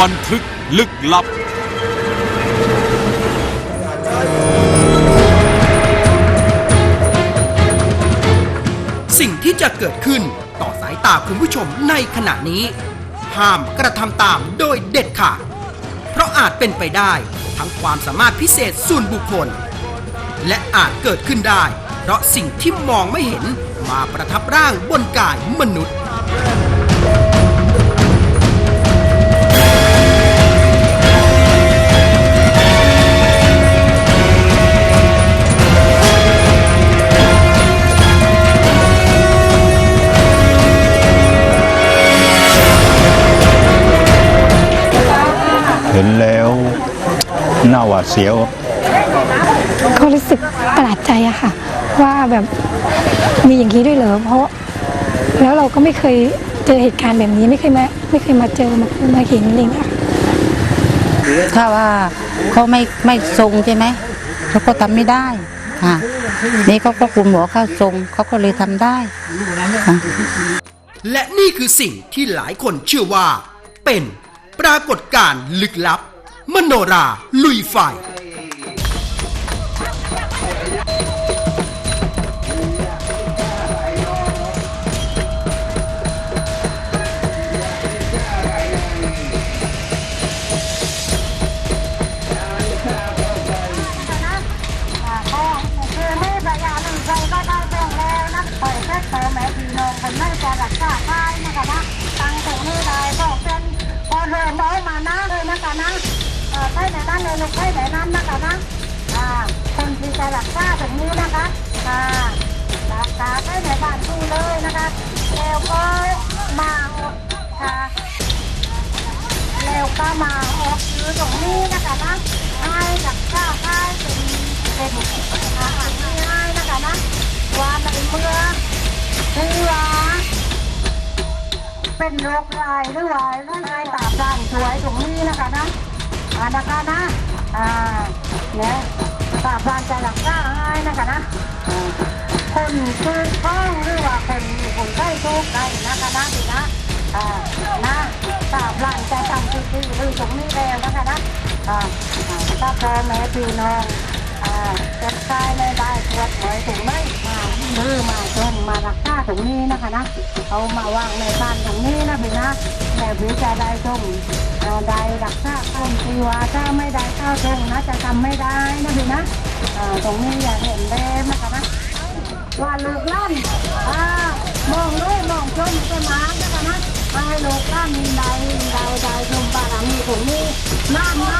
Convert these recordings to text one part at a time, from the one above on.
บันทึกลึกลับ สิ่งที่จะเกิดขึ้นต่อสายตาคุณผู้ชมในขณะนี้ ห้ามกระทำตามโดยเด็ดขาด เพราะอาจเป็นไปได้ทั้งความสามารถพิเศษส่วนบุคคล และอาจเกิดขึ้นได้ เพราะสิ่งที่มองไม่เห็นมาประทับร่างบนกายมนุษย์ ดเสียวก็รู้สึกประหลาดใจอะค่ะ ว่าแบบมีอย่างนี้ด้วยเหรอเพราะ แล้วเราก็ไม่เคยเจอเหตุการณ์แบบนี้ไม่เคยมาไม่เคยมาเจอมามาเห็นอะไรอย่างเลยค่ะถ้าว่าเขาไม่ไม่ทรงใช่ไหมเขาก็ทำไม่ได้ค่ะนี่เขาก็คุณหมอเข้าทรงเขาก็เลยทำได้ค่ะ และนี่คือสิ่งที่หลายคนเชื่อว่า เป็นปรากฏการณ์ลึกลับ มโนรา ลุยไฟ ใช่ไหนนั่นเลยลูกใช่ไหนนั่นนะคะนะอ่าคนที่จะรักษาถึงนี้นะคะอ่ารักษาใช่ไหนบ้านดูเลยนะคะแล้วก็มาค่ะแล้วก็มาออกซื้อตรงนี้นะคะนะให้กับข้าให้เป็นเป็นอาหารง่ายๆนะคะนะว่าในเมื่อที่ว่าเป็นโรคลายหรือว่าเรื่องลายตาบานสวยตรงนี้นะคะนะ อ่านะคะนะอ่าเนี่ยตาบานจะรักษาให้นะคะนะคนคือท้องหรือว่าคนคนใกล้ทุกใกล้นะคะนะดีนะอ่านะตาบหลังจะจำที่ที่หรือตรงนี้แล้วนะคะนะอ่าอ่าถ้าพ่อแม่พี่น้อง จ็บใจไม่ได้ปวดหัวถุงไม่มาดื้อมาจนมารักษาตรงนี้นะคะนะเอามาวางในบ้านตรงนี้นะพี่นะแม่พี่จะได้ชมได้รักษาคนที่ว่าถ้าไม่ได้เข้าตรงนะจะทำไม่ได้นะพี่นะตรงนี้อย่าเห็นเล็บนะคะนะว่าลูกลั่นมองเลยมองชมต้นม้นะคะนะให้ลูกลั่นใดใดใดชมบารมีของนี้น่าน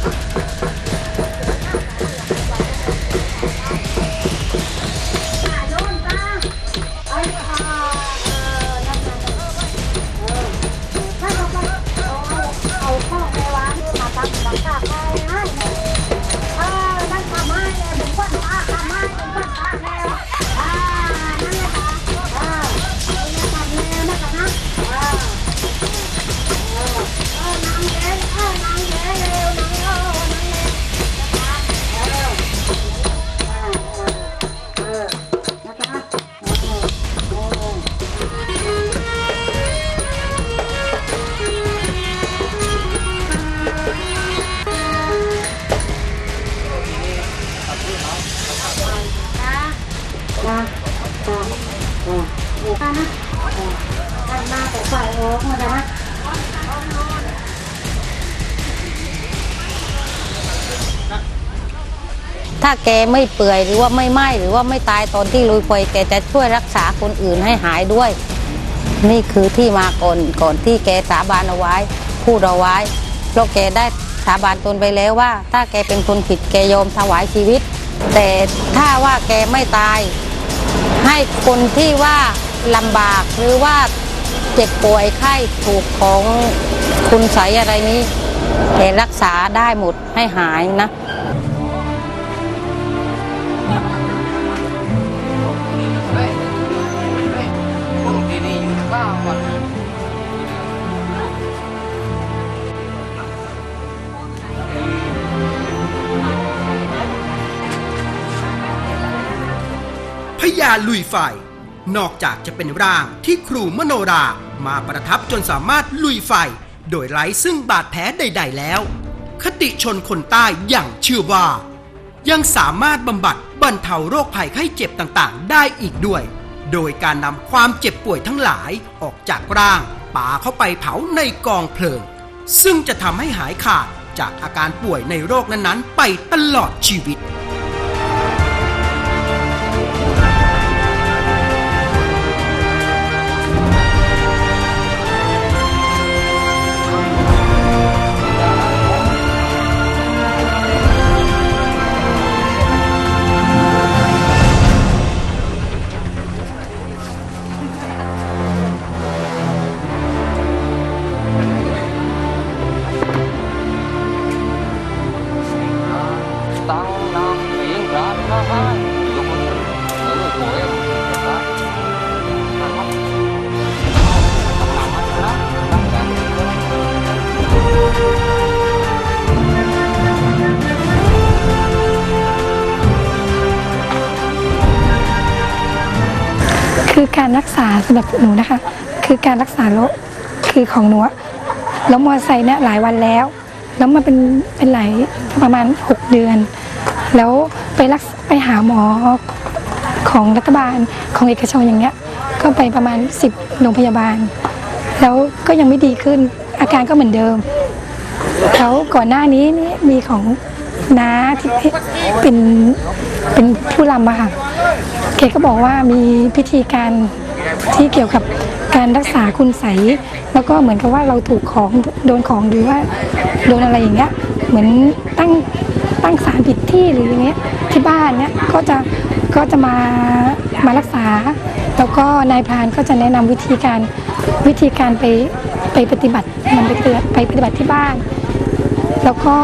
าแกไม่เปื่อยหรือว่าไม่ไหม้หรือว่าไม่ตายตอนที่ลุยไฟแกจะช่วยรักษาคนอื่นให้หายด้วย นี่คือที่มาก่อนก่อนที่แกสาบานเอาไว้ พูดเอาไว้เพราะแกได้สาบานตนไปแล้วว่า ถ้าแกเป็นคนผิดแกยอมถวายชีวิต แต่ถ้าว่าแกไม่ตาย ให้คนที่ว่าลำบากหรือว่าเจ็บป่วยไข้ถูกของคุณใสอะไรนี้แกรักษาได้หมดให้หายนะ พญาลุยไฟ นอกจากจะเป็นร่างที่ครูมโนรามาประทับจนสามารถลุยไฟ โดยไร้ซึ่งบาดแผลใด ๆ แล้ว คติชนคนใต้อย่างเชื่อว่า ยังสามารถบำบัดบรรเทาโรคภัยไข้เจ็บต่างๆ ได้อีกด้วย โดยการนำความเจ็บป่วยทั้งหลายออกจากร่างป่าเข้าไปเผาในกองเพลิง ซึ่งจะทำให้หายขาดจากอาการป่วยในโรคนั้นๆ ไปตลอดชีวิต คือการรักษาสำหรับหนูนะคะ คือการรักษาโรคคือของหนูอะแล้วมอไซค์เนี่ยหลายวันแล้ว แล้วมาเป็นเป็นหลายประมาณ 6 เดือน แล้วไปรักษไปหาหมอของรัฐบาลของเอกชนอย่างเงี้ยก็ไปประมาณ 10โรงพยาบาล แล้วก็ยังไม่ดีขึ้นอาการก็เหมือนเดิมแล้วก่อนหน้านี้นี่มีของน้าที่เป็นเป็นผู้รำอะค่ะ แกก็บอกว่ามีพิธีการที่เกี่ยวกับการรักษาคุณใสแล้วก็เหมือนกับว่าเราถูกของโดนของหรือว่าโดนอะไรอย่างเงี้ยเหมือนตั้งตั้งสารผิดที่หรืออย่างเงี้ยที่บ้านเนี้ยก็จะก็จะมามารักษา แล้วก็นายพรานก็จะแนะนำวิธีการวิธีการไปไปปฏิบัติมันไปเตือนไปปฏิบัติที่บ้าน แล้วก็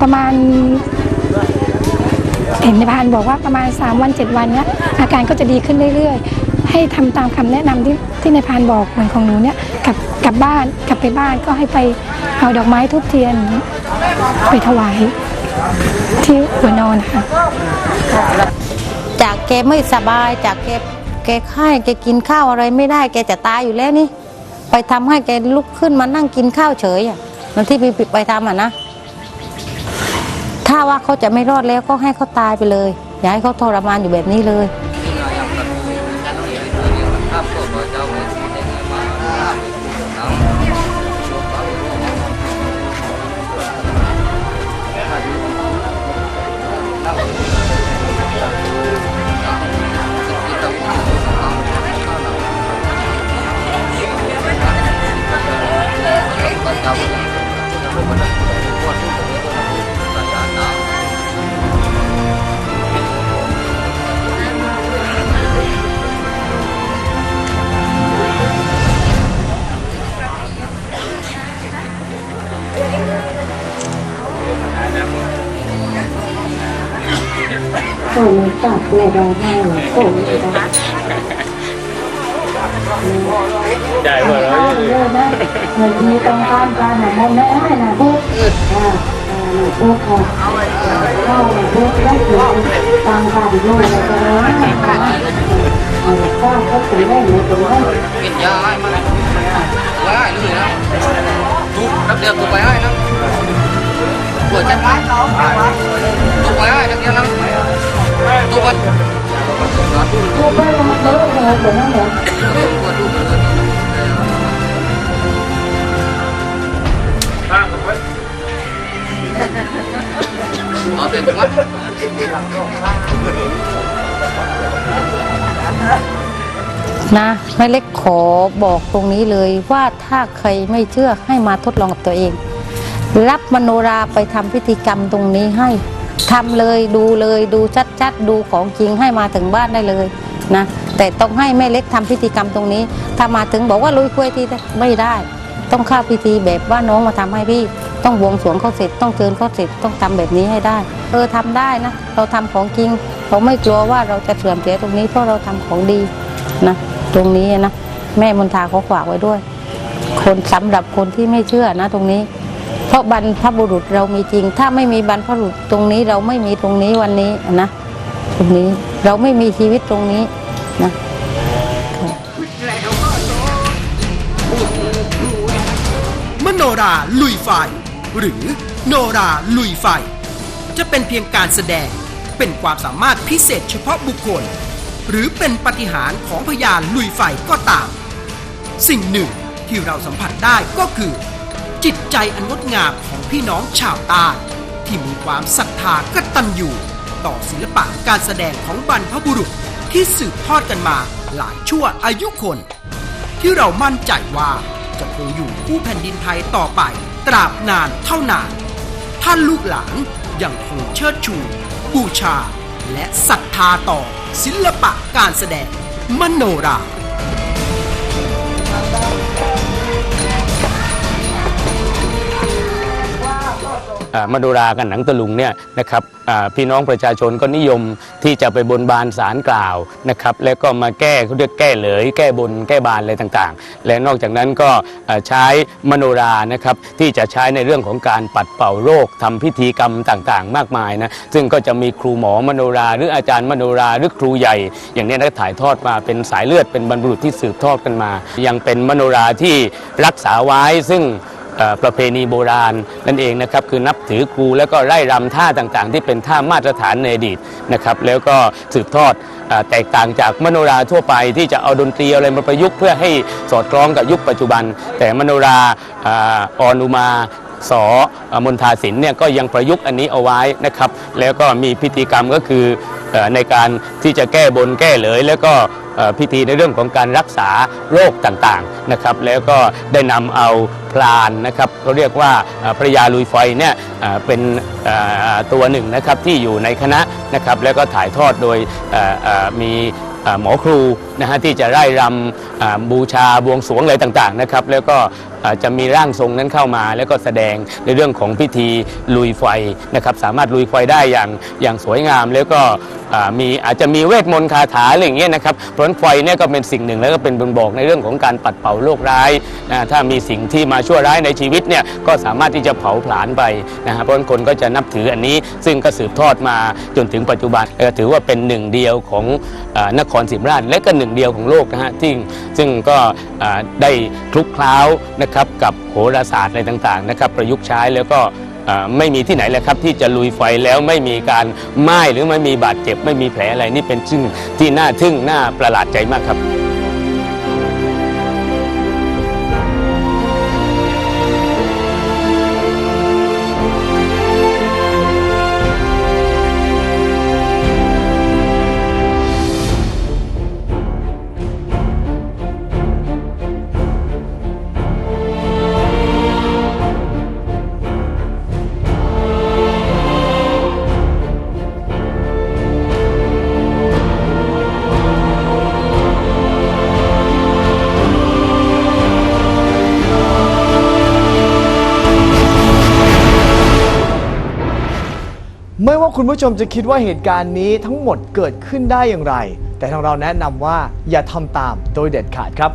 ประมาณเห็นในพรานบอกว่าประมาณ 3 วัน 7 วันเนี้ย อาการก็จะดีขึ้นเรื่อยๆ ให้ทำตามคำแนะนำที่ที่ในพานบอกเหมือนของหนูเนี่ยกลับกลับบ้านกลับไปบ้านก็ให้ไปเอาดอกไม้ทุบเทียนไปถวาย ที่หัวนอนค่ะจากแกไม่สบายจากแกแกไข้แกกินข้าวอะไรไม่ได้ แกจะตายอยู่แล้วนี่ ไปทำให้แกลุกขึ้นมานั่งกินข้าวเฉยอะเหมันที่ไปไปทำอะนะ ถ้าว่าเขาจะไม่รอดแล้วก็ให้เขาตายไปเลย อย่าให้เขาทรมานอยู่แบบนี้เลย จับเลยร้องไห้โอ้ยนะ Chạy vừa เข้เลยนะเหมือนมีต้องการการหาโมแม่ให้นะพุกอ่าอ่าพุกค่ะเข้าพุกได้ถึงตามการด้วยนะจ๊ะเอาข้าวก็ถึงได้เลยถึงได้ Tụi vẫn พุกได้มาเยอะเลยถึงนั่นแหละ Vừa tụi vừa tụi Ở tiền mắt นะแม่เล็กขอบอกตรงนี้เลยว่าถ้าใครไม่เชื่อให้มาทดลองกับตัวเอง รับมโนราไปทำพิธีกรรมตรงนี้ให้ ทำเลยดูเลยดูชัดๆ ดูของจริงให้มาถึงบ้านได้เลยนะแต่ต้องให้แม่เล็กทำพิธีกรรมตรงนี้ ถ้ามาถึงบอกว่าลุยคุยทีไม่ได้ ต้องเข้าพิธีแบบว่าน้องมาทำให้พี่ ต้องบวงสรวงเขาเสร็จ ต้องเชิญเขาเสร็จต้องทำแบบนี้ให้ได้ เออทำได้นะ เราทำของจริง เราไม่กลัวว่าเราจะเสื่อมเสียตรงนี้เพราะเราทำของดีนะตรงนี้นะแม่มนทาเขาฝากไว้ด้วย คนสำหรับคนที่ไม่เชื่อนะตรงนี้ ราะบรรพบุรุษเรามีจริง ถ้าไม่มีบรรพบุรุษตรงนี้เราไม่มีตรงนี้วันนี้นะตรงนี้เราไม่มีชีวิตตรงนี้นะมโนราลุยไฟหรือโนราลุยไฟ จะเป็นเพียงการแสดงเป็นความสามารถพิเศษเฉพาะบุคคล หรือเป็นปฏิหารของพญานลุยไฟก็ตาม สิ่งหนึ่งที่เราสัมผัสได้ก็คือ จิตใจอันงดงามของพี่น้องชาวใต้ ที่มีความศรัทธากตัญญูต่อศิลปะการแสดงของบรรพบุรุษที่สืบทอดกันมาหลายชั่วอายุคน ที่เรามั่นใจว่าจะคงอยู่คู่แผ่นดินไทยต่อไป ตราบนานเท่านาน ท่านลูกหลานยังคงเชิดชู บูชา และศรัทธาต่อศิลปะการแสดงมโนรา มโนรากันหนังตะลุงเนี่ยนะครับพี่น้องประชาชนก็นิยมที่จะไปบนบานสารกล่าวนะครับแล้วก็มาแก้เขาเรียกแก้เหลย แก้บนแก้บานอะไรต่างๆ และนอกจากนั้นก็ใช้มโนรานะครับที่จะใช้ในเรื่องของการปัดเป่าโรคทำพิธีกรรมต่างๆ มากมายนะซึ่งก็จะมีครูหมอมโนราหรืออาจารย์มโนราหรือครูใหญ่ อย่างนี้นะถ่ายทอดมาเป็นสายเลือดเป็นบรรพบุรุษที่สืบทอดกันมา ยังเป็นมโนราที่รักษาไว้ซึ่ง ประเพณีโบราณนั่นเองนะครับคือนับถือครูแล้วก็ไล่รำท่าต่างๆ ที่เป็นท่ามาตรฐานในอดีตนะครับแล้วก็สืบทอดแตกต่างจากมโนราทั่วไปที่จะเอาดนตรีอะไรมาประยุกต์เพื่อให้สอดคล้องกับยุคปัจจุบัน แต่มโนราออนุมา สมนทาศิลป์เนี่ยก็ยังประยุกต์อันนี้เอาไว้นะครับแล้วก็มีพิธีกรรมก็คือในการที่จะแก้บนแก้เหลย แล้วก็พิธีในเรื่องของการรักษาโรคต่างๆนะครับแล้วก็ได้นำเอาพลานนะครับเขาเรียกว่าพระยาลุยไฟเนี่ยเป็นตัวหนึ่งนะครับที่อยู่ในคณะนะครับแล้วก็ถ่ายทอดโดยมีหมอครูนะฮะที่จะไล่รำบูชาบวงสรวงอะไรต่างๆนะครับแล้วก็จะมีร่างทรงนั้นเข้ามา แล้วก็แสดงในเรื่องของพิธีลุยไฟนะครับสามารถลุยไฟได้อย่างอย่างสวยงาม แล้วก็มีอาจจะมีเวทมนต์คาถาอะไรอย่างเงี้ยนะครับเพราะฉะนั้นไฟเนี่ยก็เป็นสิ่งหนึ่งแล้วก็เป็นบ่งบอกในเรื่องของการปัดเป่าโรคร้ายนะถ้ามีสิ่งที่มาชั่วร้ายในชีวิตเนี่ยก็สามารถที่จะเผาผลาญไปนะฮะเพราะฉะนั้นคนก็จะนับถืออันนี้ ซึ่งก็สืบทอดมาจนถึงปัจจุบันก็ถือว่าเป็นหนึ่งเดียวของอนครศรีธรรมราชและก็หนึ่งเดียวของโลกนะฮะที่ซึ่งก็ได้คลุกคล้านะครับกับโหราศาสตร์อะไรต่างๆนะครับประยุกต์ใช้แล้วก็ไม่มีที่ไหนเลยครับที่จะลุยไฟแล้วไม่มีการไหม้หรือไม่มีบาดเจ็บ ไม่มีแผลอะไรนี่เป็นซึ่งที่น่าทึ่งน่าประหลาดใจมากครับ ไม่ว่าคุณผู้ชมจะคิดว่าเหตุการณ์นี้ทั้งหมดเกิดขึ้นได้อย่างไร แต่ทางเราแนะนำว่าอย่าทำตามโดยเด็ดขาดครับ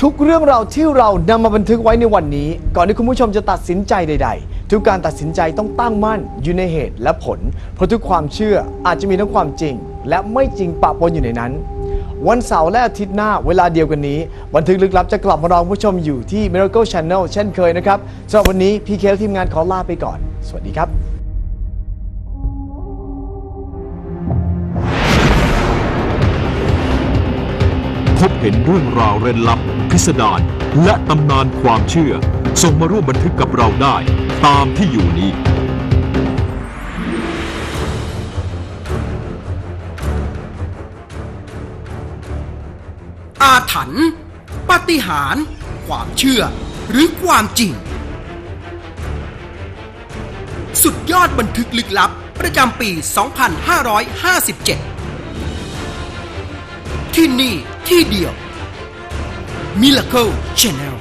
ทุกเรื่องราวที่เรานำมาบันทึกไว้ในวันนี้ ก่อนที่คุณผู้ชมจะตัดสินใจใด ๆ ทุกการตัดสินใจต้องตั้งมั่นอยู่ในเหตุและผล เพราะทุกความเชื่ออาจจะมีทั้งความจริง และไม่จริงปะปนอยู่ในนั้น วันเสาร์และอาทิตย์หน้าเวลาเดียวกันนี้ บันทึกลึกลับจะกลับมารอคุณผู้ชมอยู่ที่ Miracle Channel เช่นเคยนะครับสำหรับวันนี้พีเคและทีมงานขอลาไปก่อน สวัสดีครับ พบเห็นเรื่องราวเร้นลับ พิสดารและตำนานความเชื่อ ส่งมาร่วมบันทึกกับเราได้ ตามที่อยู่นี้ อาถรรพ์ปาฏิหาริย์ความเชื่อ หรือความจริง สุดยอดบันทึกลึกลับ ประจำปี 2557 ที่นี่ที่เดียว Miracle Channel